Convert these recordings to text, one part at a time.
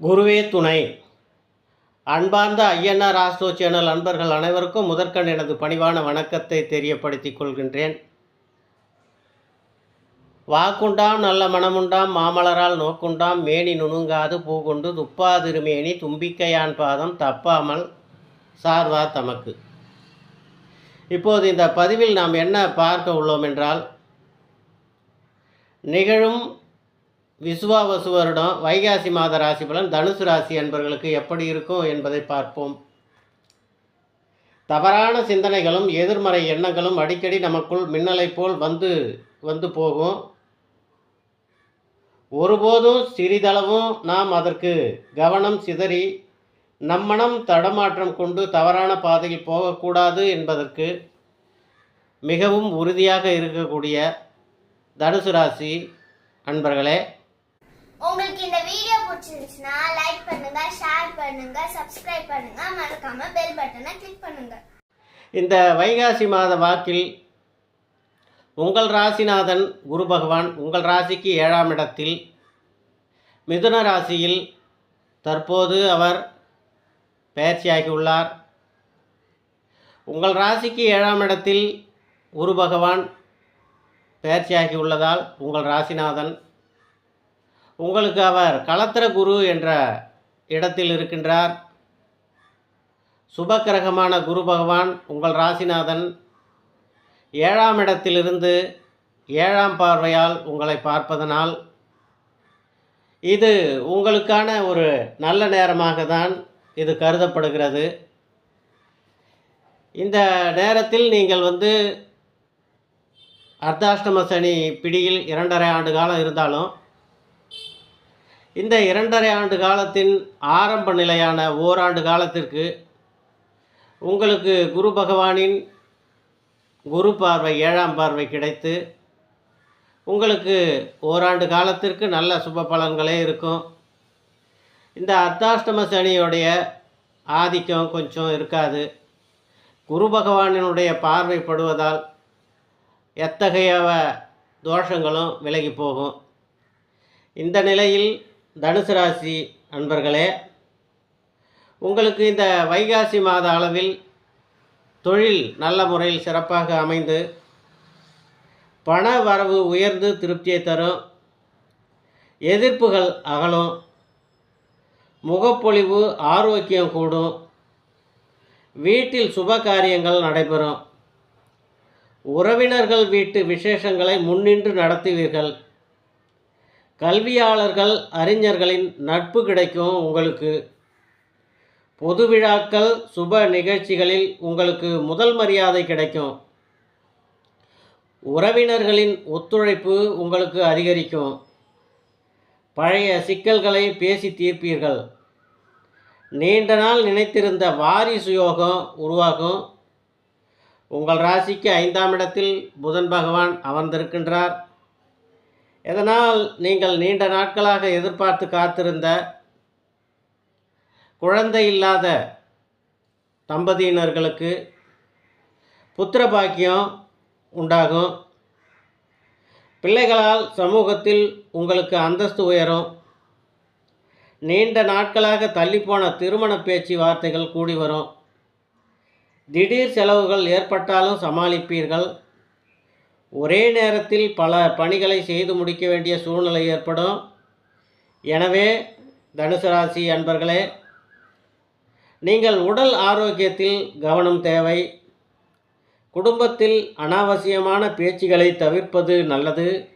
குருவே துணை. அன்பார்ந்த ஐஎன்ஆர் ஆஸ்ட்ரோ சேனல் அன்பர்கள் அனைவருக்கும் முதற்கண் எனது பணிவான வணக்கத்தை தெரியப்படுத்திக் கொள்கின்றேன். வாக்குண்டாம் நல்ல மனமுண்டாம் மாமலரால் நோக்குண்டாம் மேனி நுணுங்காது பூகொண்டு துப்பாதிருமேனி தும்பிக்கையான் பாதம் தப்பாமல் சார்வார் தமக்கு. இப்போது இந்த பதிவில் நாம் என்ன பார்க்க உள்ளோம் என்றால் நிகழும் விசுவாவசு வருடம் வைகாசி மாத ராசி பலன் தனுசு ராசி என்பவர்களுக்கு எப்படி இருக்கும் என்பதை பார்ப்போம். தவறான சிந்தனைகளும் எதிர்மறை எண்ணங்களும் அடிக்கடி நமக்குள் மின்னலை போல் வந்து வந்து போகும். ஒருபோதும் சிறிதளவும் நாம் அதற்கு கவனம் சிதறி நம்மனம் தடமாற்றம் கொண்டு தவறான பாதையில் போகக்கூடாது என்பதற்கு மிகவும் உறுதியாக இருக்கக்கூடிய தனுசு ராசி அன்பர்களே உங்களுக்கு இந்த வீடியோ பிடிச்சிருந்துச்சுன்னா லைக் பண்ணுங்க ஷேர் பண்ணுங்க சப்ஸ்கிரைப் பண்ணுங்க. மறக்காம பெல் பட்டனை கிளிக் பண்ணுங்க. இந்த வைகாசி மாத வாக்கில் உங்கள் ராசிநாதன் குரு பகவான் உங்கள் ராசிக்கு ஏழாம் இடத்தில் மிதுன ராசியில் தற்போது அவர் பயிற்சியாகியுள்ளார். உங்கள் ராசிக்கு ஏழாம் இடத்தில் குரு பகவான் பயிற்சியாகி உள்ளதால் உங்கள் ராசிநாதன் உங்களுக்கு அவர் களத்திர குரு என்ற இடத்தில் இருக்கின்றார். சுபக்கிரகமான குரு பகவான் உங்கள் ராசிநாதன் ஏழாம் இடத்திலிருந்து ஏழாம் பார்வையால் உங்களை பார்ப்பதனால் இது உங்களுக்கான ஒரு நல்ல நேரமாக தான் இது கருதப்படுகிறது. இந்த நேரத்தில் நீங்கள் வந்து அர்த்தாஷ்டம சனி பிடியில் இரண்டரை ஆண்டு காலம் இருந்தாலும் இந்த இரண்டரை ஆண்டு காலத்தின் ஆரம்ப நிலையான ஓராண்டு காலத்திற்கு உங்களுக்கு குரு பகவானின் குரு பார்வை ஏழாம் பார்வை கிடைத்து உங்களுக்கு ஓராண்டு காலத்திற்கு நல்ல சுப பலன்களே இருக்கும். இந்த அர்த்தாஷ்டம சனியோடைய ஆதிக்கம் கொஞ்சம் இருக்காது. குரு பகவானினுடைய பார்வைப்படுவதால் எத்தகைய தோஷங்களும் விலகி போகும். இந்த நிலையில் தனுசு ராசி நண்பர்களே உங்களுக்கு இந்த வைகாசி மாத அளவில் தொழில் நல்ல முறையில் சிறப்பாக அமைந்து பண வரவு உயர்ந்து திருப்தியை தரும் எதிர்ப்புகள் அகலும் முகப்பொழிவு ஆரோக்கியம் கூடும் வீட்டில் சுப காரியங்கள் நடைபெறும் உறவினர்கள் வீட்டு விசேஷங்களை முன்னின்று நடத்துவீர்கள் கல்வியாளர்கள் அறிஞர்களின் நட்பு கிடைக்கும் உங்களுக்கு. பொது விழாக்கள் சுப நிகழ்ச்சிகளில் உங்களுக்கு முதல் மரியாதை கிடைக்கும். உறவினர்களின் ஒத்துழைப்பு உங்களுக்கு அதிகரிக்கும். பழைய சிக்கல்களை பேசி தீர்ப்பீர்கள். நீண்ட நாள் நினைத்திருந்த வாரிசு யோகம் உருவாகும். உங்கள் ராசிக்கு ஐந்தாம் இடத்தில் புதன் பகவான் அமர்ந்திருக்கின்றார். இதனால் நீங்கள் நீண்ட நாட்களாக எதிர்பார்த்து காத்திருந்த குழந்தை இல்லாத தம்பதியினர்களுக்கு புத்திர பாக்கியம் உண்டாகும். பிள்ளைகளால் சமூகத்தில் உங்களுக்கு அந்தஸ்து உயரும். நீண்ட நாட்களாக தள்ளிப்போன திருமண பேச்சுவார்த்தைகள் கூடி வரும். திடீர் செலவுகள் ஏற்பட்டாலும் சமாளிப்பீர்கள். ஒரே நேரத்தில் பல பணிகளை செய்து முடிக்க வேண்டிய சூழ்நிலை ஏற்படும். எனவே தனுசு ராசி அன்பர்களே நீங்கள் உடல் ஆரோக்கியத்தில் கவனம் தேவை. குடும்பத்தில் அனாவசியமான பேச்சுகளை தவிர்ப்பது நல்லது.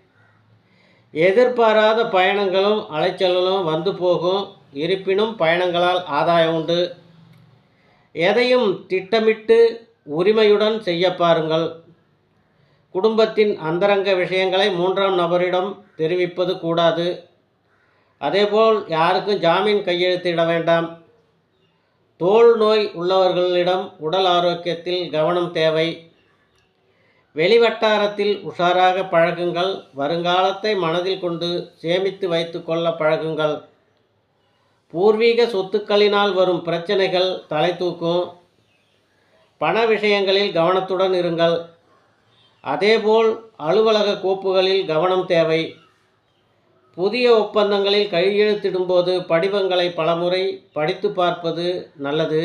எதிர்பாராத பயணங்களும் அலைச்சல்களும் வந்து போகும். இருப்பினும் பயணங்களால் ஆதாயம் உண்டு. எதையும் திட்டமிட்டு உரிமையுடன் செய்ய பாருங்கள். குடும்பத்தின் அந்தரங்க விஷயங்களை மூன்றாம் நபரிடம் தெரிவிப்பது கூடாது. அதேபோல் யாருக்கும் ஜாமீன் கையெழுத்திட வேண்டாம். தோல் நோய் உள்ளவர்களிடம் உடல் ஆரோக்கியத்தில் கவனம் தேவை. வெளிவட்டாரத்தில் உஷாராக பழகுங்கள். வருங்காலத்தை மனதில் கொண்டு சேமித்து வைத்துக்கொள்ள பழகுங்கள். பூர்வீக சொத்துக்களினால் வரும் பிரச்சனைகள் தலை தூக்கும். பண விஷயங்களில் கவனத்துடன் இருங்கள். அதேபோல் அலுவலக கோப்புகளில் கவனம் தேவை. புதிய ஒப்பந்தங்களில் கையெழுத்திடும்போது படிவங்களை பலமுறை படித்து பார்ப்பது நல்லது.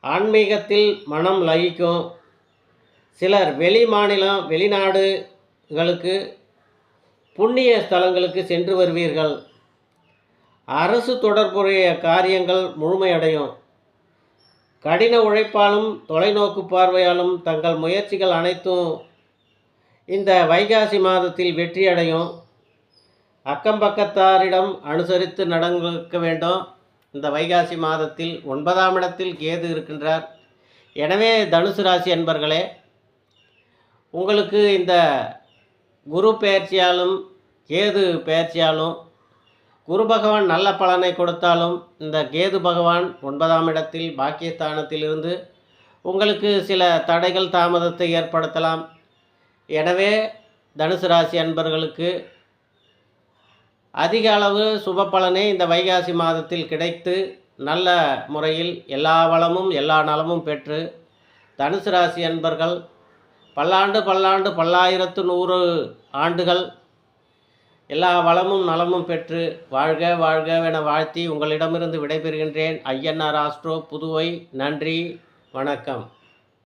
ஆன்மீகத்தில் மனம் லயிக்கும். சிலர் வெளி மாநிலம் வெளிநாடுகளுக்கு புண்ணிய ஸ்தலங்களுக்கு சென்று வருவீர்கள். அரசு தொடர்புடைய காரியங்கள் முழுமையடையும். கடின உழைப்பாலும் தொலைநோக்கு பார்வையாலும் தங்கள் முயற்சிகள் அனைத்தும் இந்த வைகாசி மாதத்தில் வெற்றியடையும். அக்கம் பக்கத்தாரிடம் அனுசரித்து நடந்திருக்க வேண்டும். இந்த வைகாசி மாதத்தில் ஒன்பதாம் இடத்தில் கேது இருக்கின்றார். எனவே தனுசு ராசி என்பர்களே உங்களுக்கு இந்த குரு பெயர்ச்சியாலும் கேது பெயர்ச்சியாலும் குரு பகவான் நல்ல பலனை கொடுத்தாலும் இந்த கேது பகவான் ஒன்பதாம் இடத்தில் பாக்கியஸ்தானத்திலிருந்து உங்களுக்கு சில தடைகள் தாமதத்தை ஏற்படுத்தலாம். எனவே தனுசு ராசி அன்பர்களுக்கு அதிக அளவு சுப பலனே இந்த வைகாசி மாதத்தில் கிடைத்து நல்ல முறையில் எல்லா வளமும் எல்லா நலமும் பெற்று தனுசு ராசி அன்பர்கள் பல்லாண்டு பல்லாண்டு பல்லாயிரத்து நூறு ஆண்டுகள் எல்லா வளமும் நலமும் பெற்று வாழ்க வாழ்க என வாழ்த்தி உங்களிடமிருந்து விடைபெறுகின்றேன். ஐயன்னார் ஆஸ்ட்ரோ புதுவை. நன்றி. வணக்கம்.